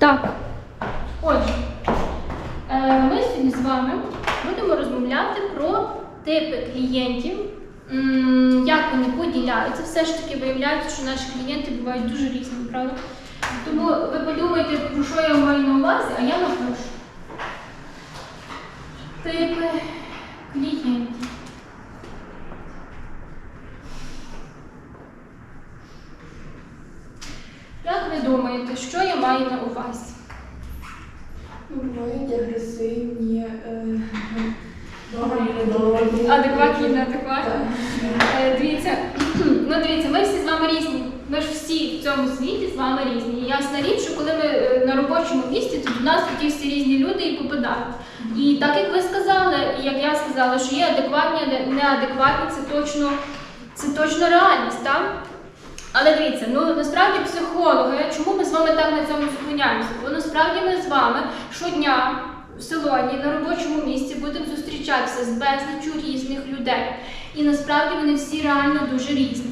Так. Отже, е, ми сьогодні з вами будемо розмовляти про типи клієнтів, як вони поділяються. Все ж таки виявляється, що наші клієнти бувають дуже різними, правда? Тому ви подумайте, про що я маю на увазі, а я напишу. Типи клієнтів. Як ви думаєте, що я маю на увазі? Бувають агресивні, е, добрі. Адекватні, неадекватні? Е, Дивіться, ну дивіться, ми всі з вами різні. Ми ж всі в цьому світі з вами різні. І ясна річ, що коли ми е, на робочому місці, то до нас тоді всі різні люди і попадають. І так як ви сказали, і як я сказала, що є адекватні, неадекватні, це точно, це точно реальність, так? Але дивіться, ну насправді психологи, чому ми з вами так на цьому зупиняємося? Бо насправді ми з вами щодня в салоні на робочому місці будемо зустрічатися з безліччю різних людей. І насправді вони всі реально дуже різні.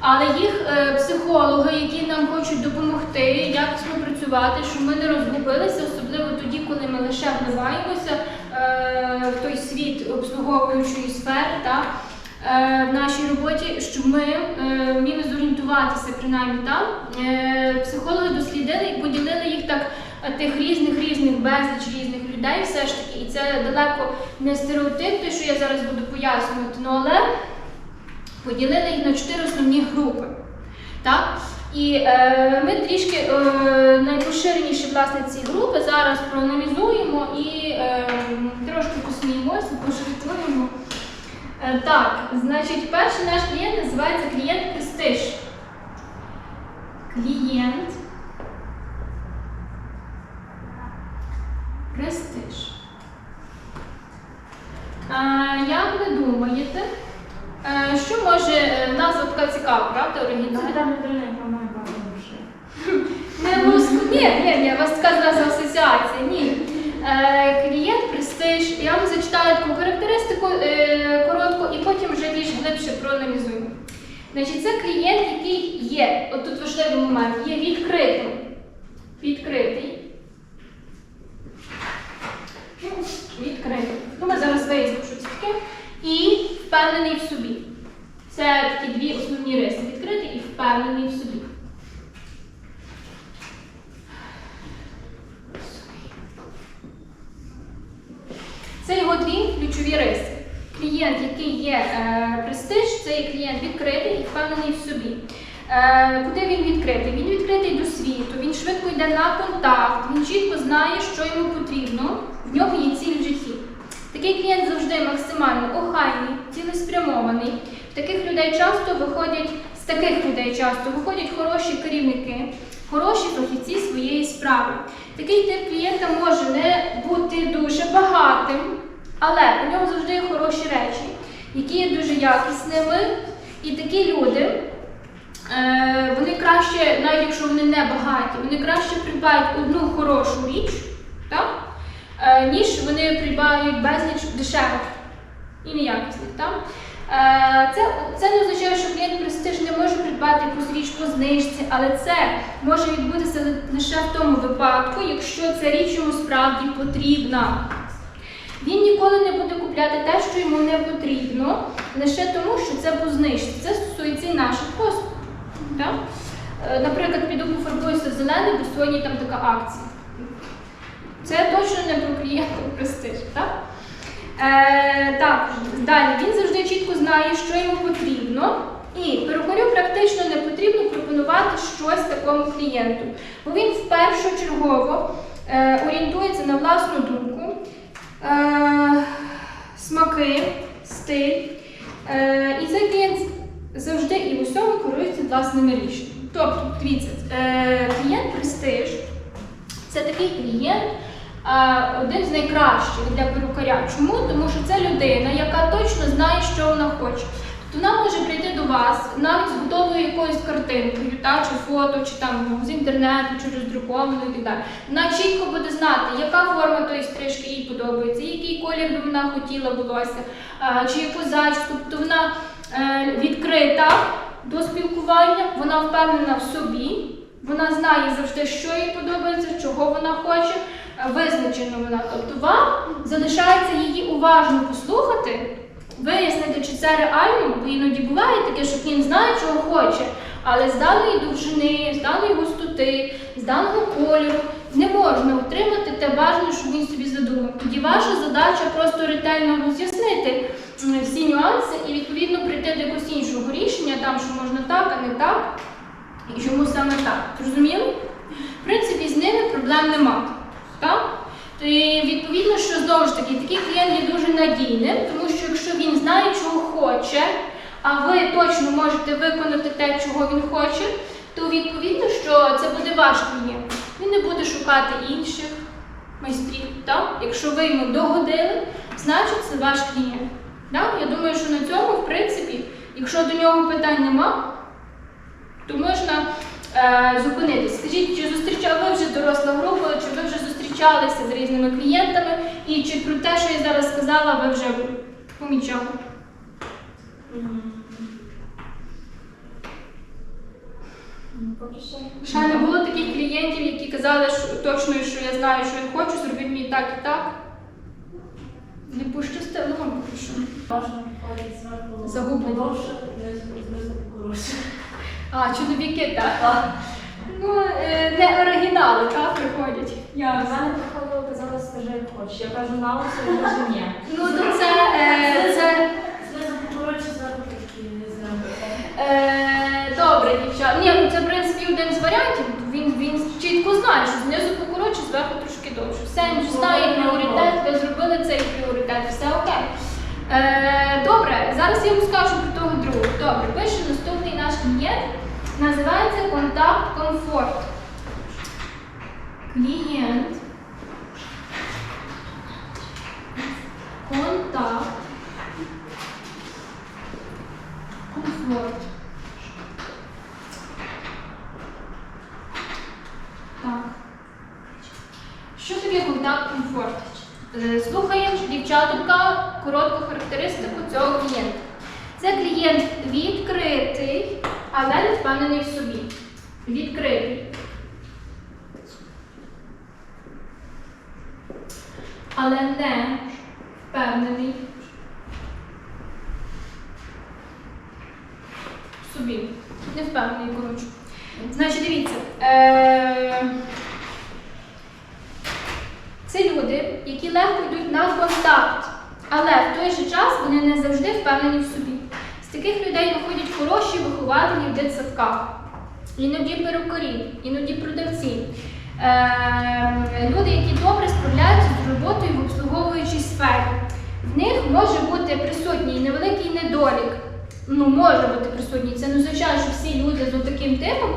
Але їх е, психологи, які нам хочуть допомогти, якісно працювати, щоб ми не розгубилися, особливо тоді, коли ми лише вливаємося е, в той світ обслуговуючої сфери. Та, в нашій роботі, щоб ми е, вміли зорієнтуватися принаймні там. Е, психологи дослідили і поділили їх так е, тих різних різних безліч різних людей, все ж таки, і це далеко не стереотип, те, що я зараз буду пояснювати, ну але поділили їх на чотири основні групи. Так? І е, ми трішки е, найпоширеніші власне ці групи зараз проаналізуємо і е, трошки посміємося, пожартуємо. Е, Так, значить, перший наш клієнт називається клієнт престиж. Клієнт. Престиж. Е, як ви думаєте, е, що може назва така цікава, правда, оригінальна? Не обов'язково. Ні, ні, ні, у вас така зразу асоціація. Ні. Е, клієнт, престиж. Я вам зачитаю таку характеристику е, коротко і потім вже більш глибше проаналізуємо. Значить, це клієнт, який є, от тут важливий момент, є відкритим. Відкритий. Ну, Відкритий. Ну, ми зараз вияснимо, що це таке. І впевнений в собі. Це такі дві основні риси. Відкритий і впевнений в собі. Це його дві ключові риси. Клієнт, який є е, престиж, це є клієнт відкритий і впевнений в собі. Е, куди він відкритий? Він відкритий до світу, він швидко йде на контакт, він чітко знає, що йому потрібно, в нього є ціль в житті. Такий клієнт завжди максимально охайний, цілеспрямований. В таких людей часто виходять, з таких людей часто виходять хороші керівники, хороші фахівці своєї справи. Такий тип клієнта може не бути дуже багатим, але у нього завжди є хороші речі, які є дуже якісними. І такі люди, е, вони краще, навіть якщо вони не багаті, вони краще придбають одну хорошу річ, так? е, ніж вони придбають безліч дешевих і неякісних. Так? Е, Це, це не означає, що клієнт престиж не може придбати якусь річ по знижці, але це може відбутися лише в тому випадку, якщо ця річ йому справді потрібна. Він ніколи не буде купляти те, що йому не потрібно, лише тому, що це по знижці. Це стосується і наших послуг. Так? Е, Наприклад, піду пофарбуюся зелений, бо сьогодні там така акція. Це точно не про клієнта престиж. Так? Е, так, далі він завжди чітко знає, що йому потрібно. І перукарю практично не потрібно пропонувати щось такому клієнту, бо він впершочергово е, орієнтується на власну думку, е, смаки, стиль. Е, і цей клієнт завжди і в усьому керується власними рішеннями. Тобто, дивіться, е, клієнт престиж це такий клієнт, один з найкращих для перукаря. Чому? Тому що це людина, яка точно знає, що вона хоче. Тобто вона може прийти до вас навіть з готовою якоюсь картинкою, та, чи фото, чи там з інтернету, чи роздрукованою і так далі. Вона чітко буде знати, яка форма тої стрижки їй подобається, який колір би вона хотіла волосся, чи яку зачіску. Тобто вона е, відкрита до спілкування, вона впевнена в собі, Вона знає завжди, що їй подобається, чого вона хоче, е, визначена вона. Тобто вам залишається її уважно послухати, вияснити, чи це реально, бо іноді буває таке, що він знає, чого хоче, але з даної довжини, з даної густоти, з даного кольору не можна отримати те бажане, що він собі задумав. Тоді ваша задача просто ретельно роз'яснити всі нюанси і відповідно прийти до якогось іншого рішення, там що можна так, а не так, і чому саме так. Зрозуміли? В принципі, з ними проблем нема. Так? І відповідно, що знову ж таки такий клієнт є дуже надійним, тому що якщо він знає, чого хоче, а ви точно можете виконати те, чого він хоче, то відповідно, що це буде ваш клієнт. Він не буде шукати інших майстрів. Так? Якщо ви йому догодили, значить це ваш клієнт. Так? Я думаю, що на цьому, в принципі, якщо до нього питань нема, то можна е, зупинитись. Скажіть, чи зустрічали ви вже доросла група, чи ви вже зустрічалися з різними клієнтами, і чи про те, що я зараз сказала, ви вже помічали? Ще не було таких клієнтів, які казали, що точно, що я знаю, що я хочу, зробіть мені так і так. Не пощастило вам поки що. Коротше. А, чоловіки, так. Ну, е, не оригінали, так, приходять. Мене приходило, казали, скажи, як хочеш. Я кажу, на ось, я кажу, ні. Ну, то це, е, це. Е, добре, дівчата. Ні, ну це в принципі один з варіантів. Він, він чітко знає, що знизу покоротше, зверху трошки довше. Все він ж знає пріоритет, ви зробили цей пріоритет, все окей. Е, добре, зараз я вам скажу про того другого. Добре, пише наступний наш клієнт. Називається контакт комфорт. Клієнт. Контакт. Комфорт. Так. Що таке контакт комфорт? Е, Слухаємо дівчатка коротку характеристику цього клієнта. Це клієнт відкритий, але не впевнений в собі. Відкритий. Але не впевнений в собі. Не впевнений, коротше. Значить, дивіться. Е- це люди, які легко йдуть на контакт, але в той же час вони не завжди впевнені в собі. З таких людей виходять хороші вихователі в дитсадках, іноді перукарі, іноді продавці. Е, люди, які добре справляються з роботою в обслуговуючій сфері. В них може бути присутній невеликий недолік. Ну, може бути присутній. Це не означає, що всі люди з таким типом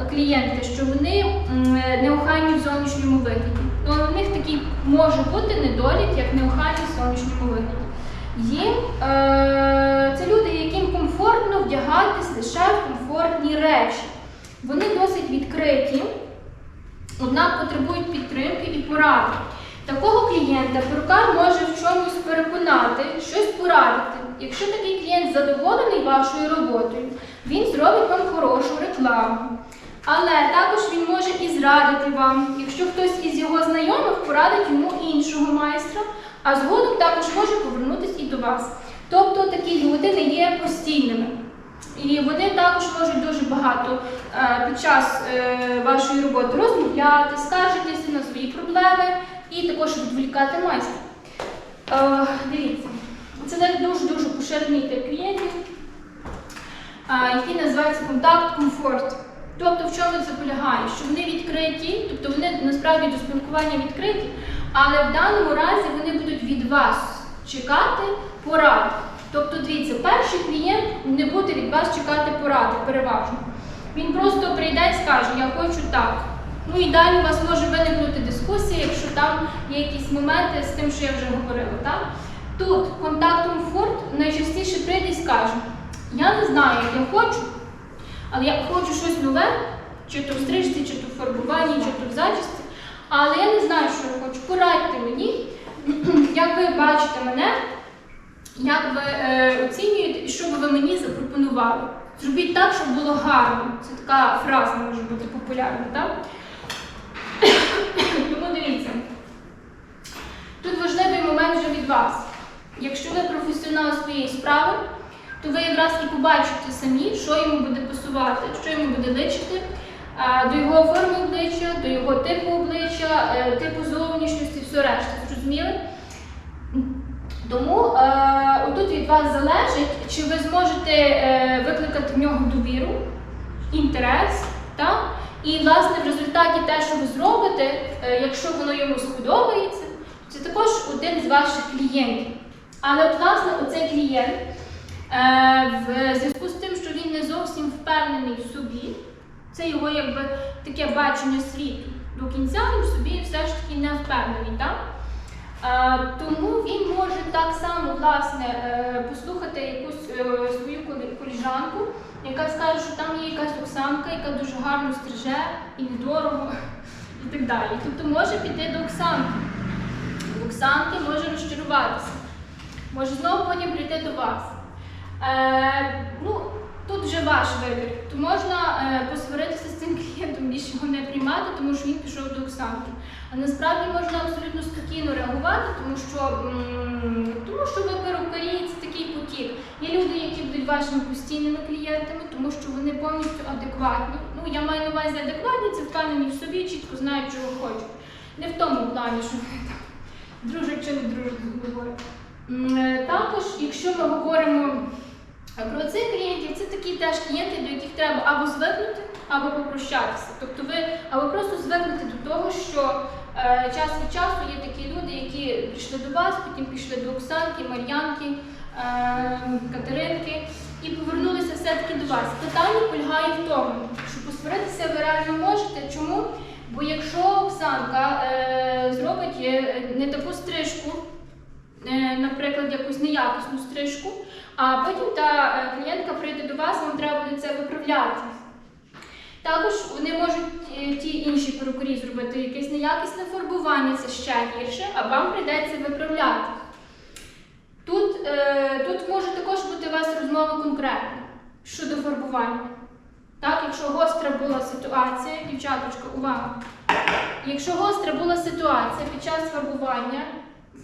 е, клієнти, що вони м, неохайні в зовнішньому вигляді. Ну, в них такий може бути недолік, як неохайність в зовнішньому вигляді. Їм е, це люди, яким комфортно вдягатись лише в комфортні речі. Вони досить відкриті, однак потребують підтримки і поради. Такого клієнта перукар може в чомусь переконати, щось порадити. Якщо такий клієнт задоволений вашою роботою, він зробить вам хорошу рекламу. Але також він може і зрадити вам, якщо хтось із його знайомих порадить йому іншого майстра, а згодом також може повернутися і до вас. Тобто такі люди не є постійними. І вони також можуть дуже багато е, під час е, вашої роботи розмовляти, скаржитися на свої проблеми і також відволікати майстра. Е, дивіться, це дуже-дуже поширений тип клієнтів, е, який називається контакт комфорт. Тобто, в чому це полягає? Що вони відкриті, тобто вони насправді до спілкування відкриті, але в даному разі вони будуть від вас чекати поради. Тобто, дивіться, перший клієнт не буде від вас чекати поради переважно. Він просто прийде і скаже, я хочу так. Ну і далі у вас може виникнути дискусія, якщо там є якісь моменти з тим, що я вже говорила. Так? Тут контакт комфорт найчастіше прийде і скаже, я не знаю, як я хочу, але я хочу щось нове, чи то в стрижці, чи то в фарбуванні, чи то в зачісті. Але я не знаю, що я хочу. Порадьте мені, як ви бачите мене, як ви е, оцінюєте і що би ви мені запропонували Зробіть так, щоб було гарно. Це така фраза може бути популярна, так? Тому дивіться. Тут важливий момент від вас. Якщо ви професіонал своєї справи, то ви якраз і побачите самі, що йому буде пасувати, що йому буде личити, до його форми обличчя, до його типу обличчя, е, типу зовнішності, все решта. Зрозуміли? Тому е, отут від вас залежить, чи ви зможете е, викликати в нього довіру, інтерес, так? І, власне, в результаті те, що ви зробите, е, якщо воно йому сподобається, це також один з ваших клієнтів. Але, от, власне, оцей клієнт е, в зв'язку з тим, що він не зовсім впевнений в собі, це його якби таке бачення світу. До кінця він в собі все ж таки не впевнений. Так? Е, тому він може так само власне е, послухати якусь свою коліжанку, яка скаже, що там є якась Оксанка, яка дуже гарно стриже і недорого, і так далі. Тобто може піти до Оксанки. Оксанки може розчаруватися, може знову потім прийти до вас. Е, ну, тут вже ваш вибір. То можна е, посваритися з цим клієнтом, більше його не приймати, тому що він пішов до Оксанки. А насправді можна абсолютно спокійно реагувати, тому що, м, тому що ви перукарі, це такий потік. Є люди, які будуть вашими постійними клієнтами, тому що вони повністю адекватні. Ну, я маю на увазі адекватні, це впевнені в собі, чітко знають, чого хочуть. Не в тому плані, що дружать чи не дружать з. Е, Також, якщо ми говоримо про цих клієнтів, це такі теж клієнти, до яких треба або звикнути, або попрощатися. Тобто ви або просто звикнути до того, що е, час від часу є такі люди, які прийшли до вас, потім пішли до Оксанки, Мар'янки, е, Катеринки і повернулися все-таки до вас. Питання полягає в тому, що посваритися ви реально можете. Чому? Бо якщо Оксанка е, зробить е, не таку стрижку, е, наприклад, якусь неякісну стрижку, а потім та е, клієнтка прийде до вас, вам треба буде це виправляти. Також вони можуть е, ті інші перукарі зробити якесь неякісне фарбування, це ще гірше, а вам прийдеться виправляти. Тут, е, тут може також бути у вас розмова конкретна щодо фарбування. Так, якщо гостра була ситуація, дівчаточка, увага. Якщо гостра була ситуація під час фарбування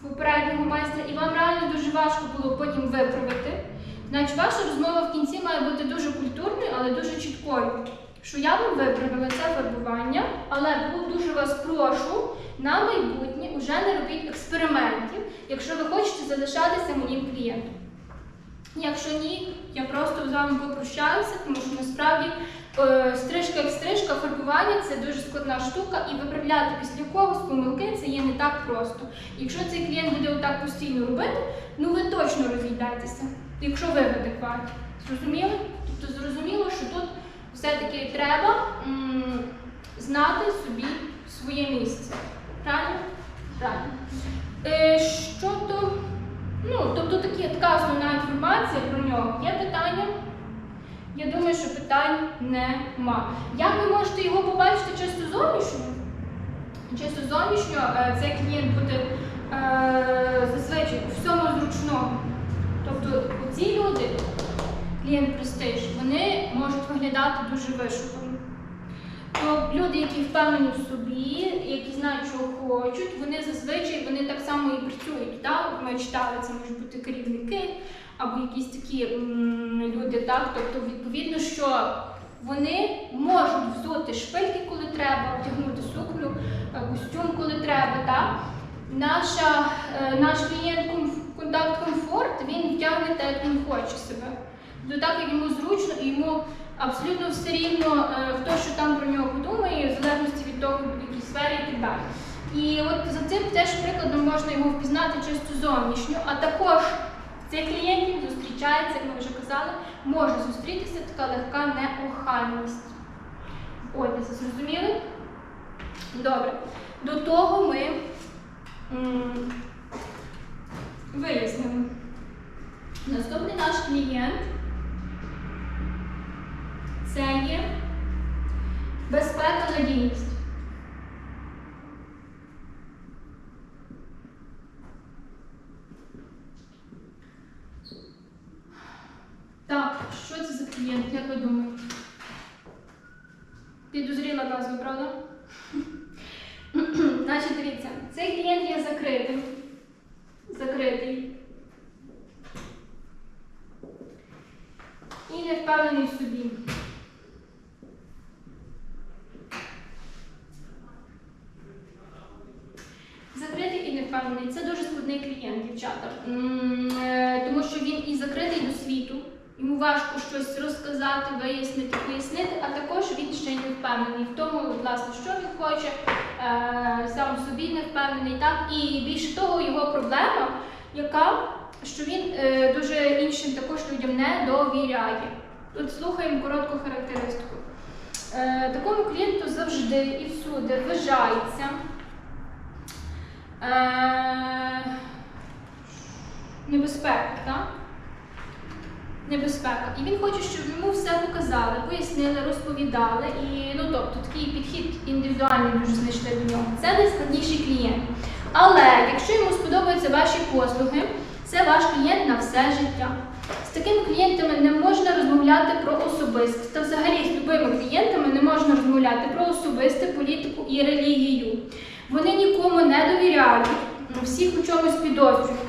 попереднього майстра, і вам реально дуже важко було потім виправити, значить ваша розмова в кінці має бути дуже культурною, але дуже чіткою. Що я вам виправила це фарбування, але дуже вас прошу на майбутнє вже не робіть експериментів, якщо ви хочете залишатися моїм клієнтом. Якщо ні, я просто з вами попрощаюся, тому що насправді е, стрижка як стрижка, фарбування це дуже складна штука, і виправляти після когось помилки це є не так просто. Якщо цей клієнт буде отак постійно робити, ну ви точно розійдетеся, якщо ви в адекваті. Зрозуміли? Тобто зрозуміло, що тут все-таки треба знати собі своє місце. Правильно? Правильно. Е, щодо Ну, тобто такі, така основна інформація про нього. Є питання? Я думаю, що питань нема. Як ви можете його побачити чисто зовнішньо? Чисто зовнішньо е, цей клієнт буде е, зазвичай у всьому зручному. Тобто ці люди, клієнт престиж, вони можуть виглядати дуже вишукано. Люди, які впевнені в собі, які знають, чого хочуть, вони зазвичай вони так само і працюють. Так? Ми читали, це можуть бути керівники або якісь такі м, люди, так? Тобто, відповідно, що вони можуть взути шпильки, коли треба, вдягнути сукню, е, костюм, коли треба. Так? Наша, е, наш клієнт контакт комфорт, він втягне так, як він хоче себе. Як йому зручно, і йому абсолютно все рівно, е, хто що там про нього подумає, в залежності від того, в якій сфері і так далі. І от за цим теж прикладом можна його впізнати чисто зовнішньо, а також цих клієнтів зустрічається, як ми вже казали, може зустрітися така легка неохайність. Одязі, зрозуміли? Добре. До того ми вияснимо. Наступний наш клієнт це є безпека надійність. Так, що це за клієнт? як ви думаєте? Підозріла назва, правда? Значить, дивіться, цей клієнт є закритим. Закритий. І не впевнений в собі. Закритий і не впевнений. Це дуже складний клієнт, дівчата. М, е, Тому що він і закритий до світу, йому важко щось розказати, вияснити, пояснити, а також він ще й не впевнений в тому, власне, що він хоче, е, сам в собі не впевнений. Так? І більше того, його проблема, яка, що він е, дуже іншим також людям не довіряє. Тут слухаємо коротку характеристику. Е, Такому клієнту завжди і всюди вважається. Е, небезпека, так? Небезпека. І він хоче, щоб йому все показали, пояснили, розповідали. І, ну, тобто, такий підхід індивідуальний дуже знайшли до нього. Це найскладніший клієнт. Але якщо йому сподобаються ваші послуги, це ваш клієнт на все життя. З такими клієнтами не можна розмовляти про особисте. Та взагалі з любими клієнтами не можна розмовляти про особисте, політику і релігію. Вони нікому не довіряють, всіх у чомусь підозрюють.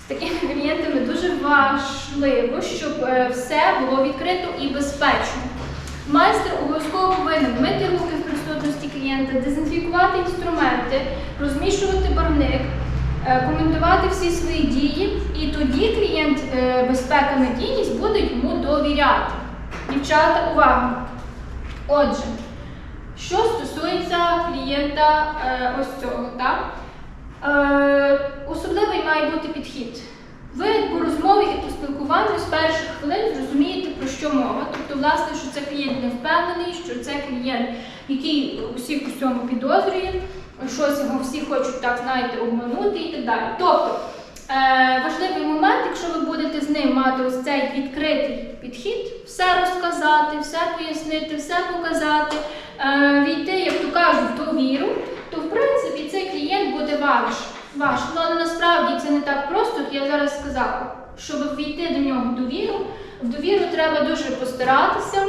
З такими клієнтами дуже важливо, щоб е, все було відкрито і безпечно. Майстер обов'язково повинен мити руки в клієнта, дезінфікувати інструменти, розміщувати барвник, е, коментувати всі свої дії, і тоді клієнт е, безпека надійність буде йому довіряти. Дівчата, увага! Отже, що стосується клієнта е, ось цього, так? Особливий має бути підхід. Ви по розмові і по спілкуванню з перших хвилин зрозумієте, про що мова. Тобто, власне, що це клієнт не впевнений, що це клієнт, який усіх у всьому підозрює, щось його всі хочуть так, знаєте, обманути і так далі. Тобто, е, важливий момент, якщо ви будете з ним мати ось цей відкритий підхід, все розказати, все пояснити, все показати, е, війти, як то кажуть, в довіру, то в принципі цей клієнт буде ваш. Ваш. Ну, але насправді це не так просто, як я зараз сказала. Щоб війти до нього в довіру, в довіру треба дуже постаратися,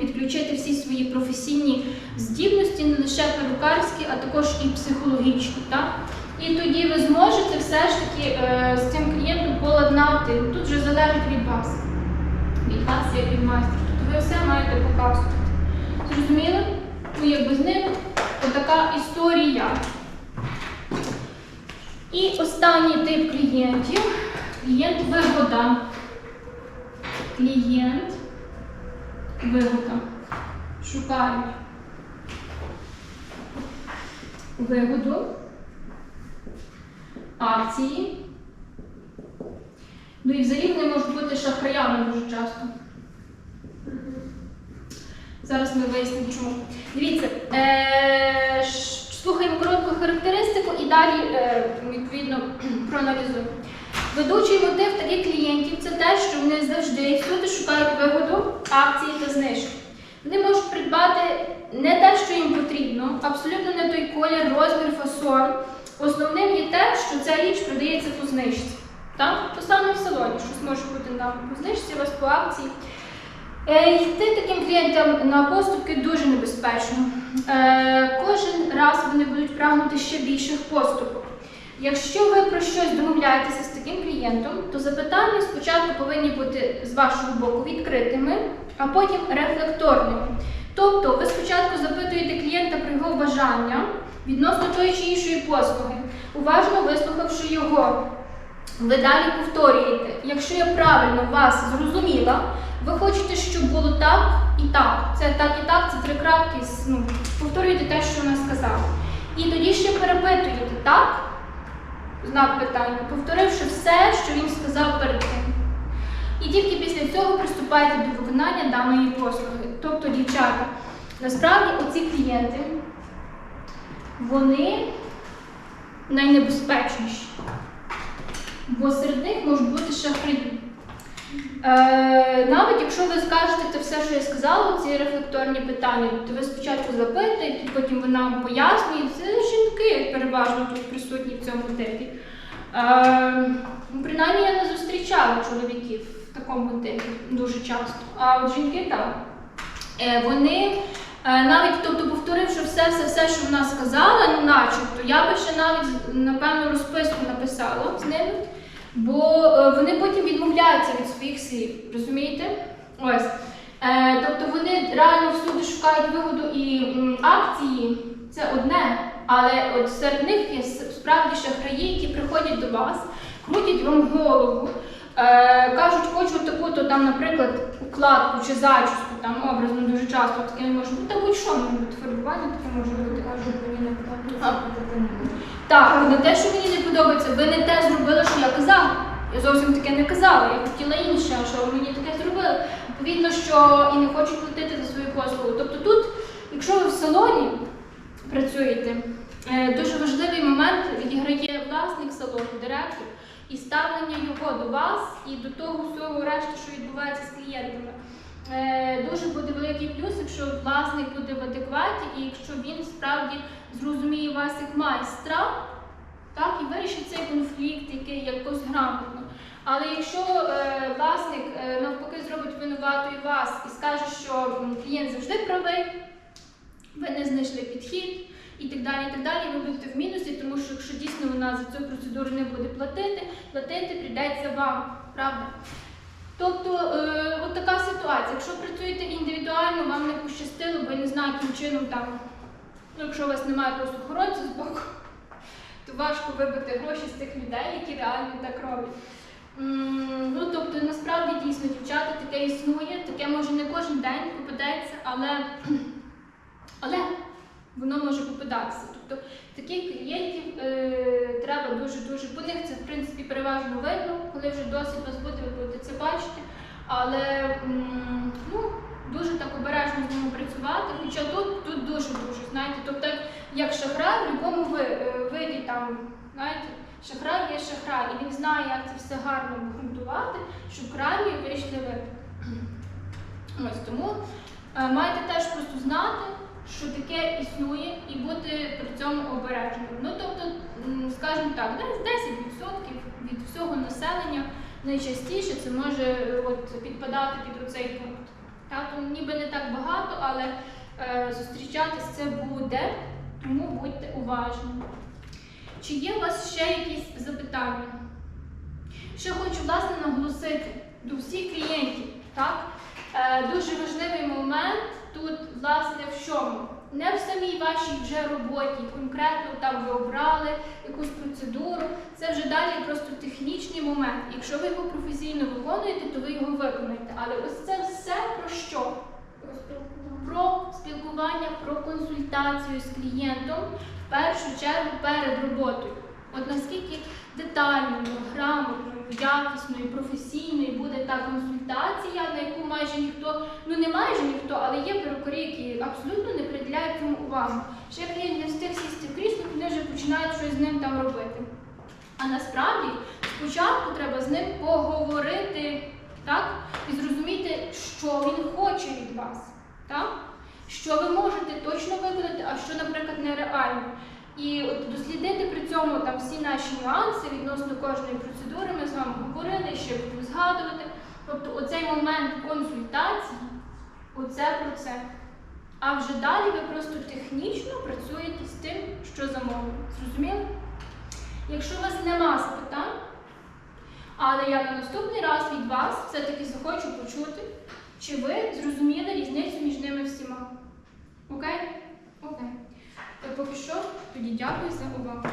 підключити всі свої професійні здібності, не лише перукарські, а також і психологічні. Так? І тоді ви зможете все ж таки е, з цим клієнтом поладнати. Тут вже залежить від вас. Від вас, як від майстра. Тобто ви все маєте показувати. Зрозуміли? Ну, якби з ним отака історія. І останній тип клієнтів клієнт вигода. Клієнт вигода. Шукають вигоду, акції. Ну і взагалі вони можуть бути шахраями дуже часто. Зараз ми вияснимо чому. Дивіться, е, слухаємо коротку характеристику і далі е, відповідно проаналізуємо. Ведучий мотив таких клієнтів це те, що вони завжди всюди шукають вигоду, акції та знижки. Вони можуть придбати не те, що їм потрібно, абсолютно не той колір, розмір, фасон. Основним є те, що ця річ продається по знижці. Так? То саме в салоні, щось може бути на по знижці, у вас по акції. Е, Йти таким клієнтам на поступки дуже небезпечно. Е, Кожен раз вони будуть прагнути ще більших поступок. Якщо ви про щось домовляєтеся з таким клієнтом, то запитання спочатку повинні бути з вашого боку відкритими, а потім рефлекторними. Тобто ви спочатку запитуєте клієнта про його бажання відносно тої чи іншої послуги, уважно вислухавши його. Ви далі повторюєте. Якщо я правильно вас зрозуміла, ви хочете, щоб було так і так. Це так і так, це три крапки. Ну, повторюєте те, що вона сказала. І тоді ще перепитуєте, так? Знак питання, повторивши все, що він сказав перед тим. І тільки після цього приступайте до виконання даної послуги. Тобто, дівчата, насправді оці клієнти, вони найнебезпечніші. Бо серед них можуть бути шахраї. Е, навіть якщо ви скажете те все, що я сказала, ці рефлекторні питання, то ви спочатку запитуєте, потім ви нам пояснюєте. Це жінки переважно тут присутні в цьому типі. Е, принаймні я не зустрічала чоловіків в такому типі дуже часто. А от жінки так. Е, Вони е, навіть, тобто, повторивши все, все, все, що вона сказала, начебто, я би ще навіть напевно розписку написала з ними, бо е, вони потім відмовляються від своїх слів. Розумієте? Ось. Е, тобто вони реально всюди шукають вигоду і м, акції це одне, але от серед них є справді шахраї, які приходять до вас, крутять вам голову, е, кажуть, хочу таку-то там, наприклад, укладку чи зачіску, там образно дуже часто таке не може бути. Та будь-що може бути фарбування, таке може бути. Кажу, мені не подобається, Так, не те, що мені не подобається, ви не те зробили, що я казала. Я зовсім таке не казала, я хотіла інше, що ви мені таке зробили. Відповідно, що і не хочу платити за свою послугу. Тобто тут, якщо ви в салоні працюєте, е, дуже важливий момент відіграє власник салону, директор, і ставлення його до вас і до того всього решти, що відбувається з клієнтами. Е, Дуже буде великий плюс, якщо власник буде в адекваті і якщо він справді зрозуміє вас як майстра, так, і вирішить цей конфлікт, який якось грамотно. Але якщо е, власник е, навпаки зробить винуватою вас і скаже, що клієнт завжди правий, ви не знайшли підхід і так далі, і так далі, ви будете в мінусі, тому що якщо дійсно вона за цю процедуру не буде платити, платити прийдеться вам, правда? Тобто, е, от така ситуація. Якщо працюєте індивідуально, вам не пощастило, бо я не знаю, яким чином там, ну, якщо у вас немає просто охоронця з боку, то важко вибити гроші з тих людей, які реально так роблять. Ну, тобто, насправді дійсно, дівчата, таке існує, таке може не кожен день попадеться, але, але воно може попадатися. Тобто таких клієнтів е, треба дуже-дуже по них це в принципі переважно видно, коли вже досить вас буде, ви будете це бачити. Але ну, дуже так обережно з ними працювати. Хоча тут, тут дуже-дуже, знаєте, тобто як шахрай в будь-якому ви, е, виді там, знаєте, шахрай є шахрай, і він знає, як це все гарно обґрунтувати, щоб крайні вийшли ви. Ось тому е, маєте теж просто знати, що таке існує, і бути при цьому обережним. Ну тобто, скажімо так, десь 10% від всього населення найчастіше це може от, підпадати під оцей пункт. Так, ніби не так багато, але е, зустрічатись це буде, тому будьте уважні. Чи є у вас ще якісь запитання? Ще хочу власне наголосити до всіх клієнтів. Так? Е, дуже важливий момент тут, власне, в чому? Не в самій вашій вже роботі, конкретно там ви обрали якусь процедуру. Це вже далі просто технічний момент. Якщо ви його професійно виконуєте, то ви його виконуєте. Але ось це все про що? Про спілкування, про консультацію з клієнтом в першу чергу перед роботою. От наскільки детальною, грамотною, якісною, професійною буде та консультація, на яку майже ніхто, ну не майже ніхто, але є перукарі, які абсолютно не приділяють цьому увагу. Ще клієнт не встиг сісти в крісло, вони вже починають щось з ним там робити. А насправді спочатку треба з ним поговорити, так? І зрозуміти, що він хоче від вас. Так? Що ви можете точно виконати, а що, наприклад, нереально. І от дослідити при цьому там всі наші нюанси відносно кожної процедури, ми з вами говорили, ще будемо згадувати. Тобто оцей момент консультації, оце про це. А вже далі ви просто технічно працюєте з тим, що замовили. Зрозуміли? Якщо у вас нема запитань, але я на наступний раз від вас все-таки захочу почути, чи ви зрозуміли різницю між ними всіма. Окей? Окей. То поки що, тоді дякую за увагу.